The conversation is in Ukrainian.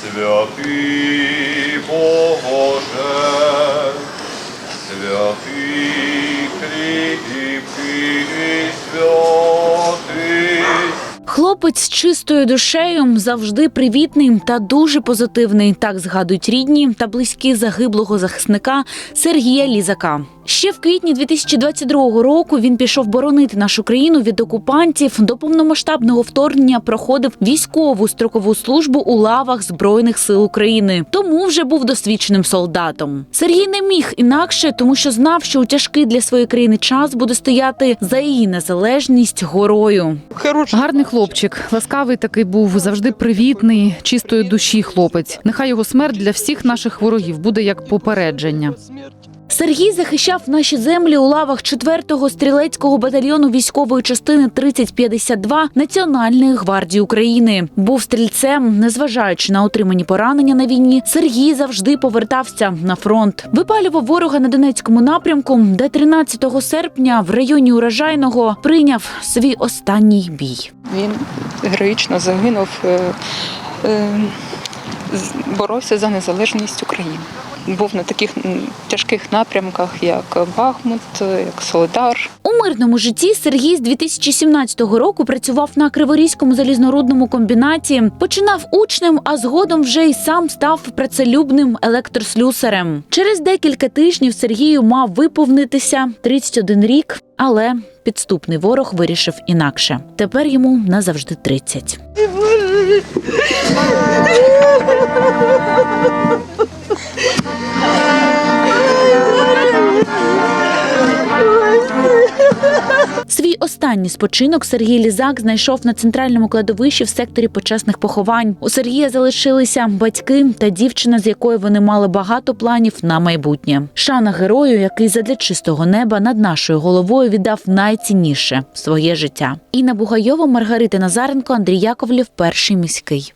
святий Бог. Хлопець з чистою душею завжди привітний та дуже позитивний. Так згадують рідні та близькі загиблого захисника Сергія Лізака. Ще в квітні 2022 року він пішов боронити нашу країну від окупантів. До повномасштабного вторгнення проходив військову строкову службу у лавах збройних сил України. Тому вже був досвідченим солдатом. Сергій не міг інакше, тому що знав, що у тяжкий для своєї країни час буде стояти за її незалежність горою. Хороший. Гарний хлопчик, ласкавий такий був, завжди привітний, чистої душі хлопець. Нехай його смерть для всіх наших ворогів буде як попередження. Сергій захищав наші землі у лавах 4-го стрілецького батальйону військової частини 3052 Національної гвардії України. Був стрільцем, незважаючи на отримані поранення на війні. Сергій завжди повертався на фронт. Випалював ворога на Донецькому напрямку, де 13 серпня в районі урожайного прийняв свій останній бій. Він героїчно загинув, е, е, боровся за незалежність України. Був на таких тяжких напрямках, як Бахмут, як Солидар. У мирному житті Сергій з 2017 року працював на Криворізькому залізнорудному комбінаті. Починав учнем, а згодом вже й сам став працелюбним електрослюсарем. Через декілька тижнів Сергію мав виповнитися 31 рік, але підступний ворог вирішив інакше. Тепер йому назавжди 30. Свій останній спочинок Сергій Лізак знайшов на центральному кладовищі в секторі почесних поховань. У Сергія залишилися батьки та дівчина, з якою вони мали багато планів на майбутнє. Шана герою, який задля чистого неба над нашою головою віддав найцінніше своє життя. Інна Бугайова, Маргарита Назаренко, Андрій Яковлів, перший міський.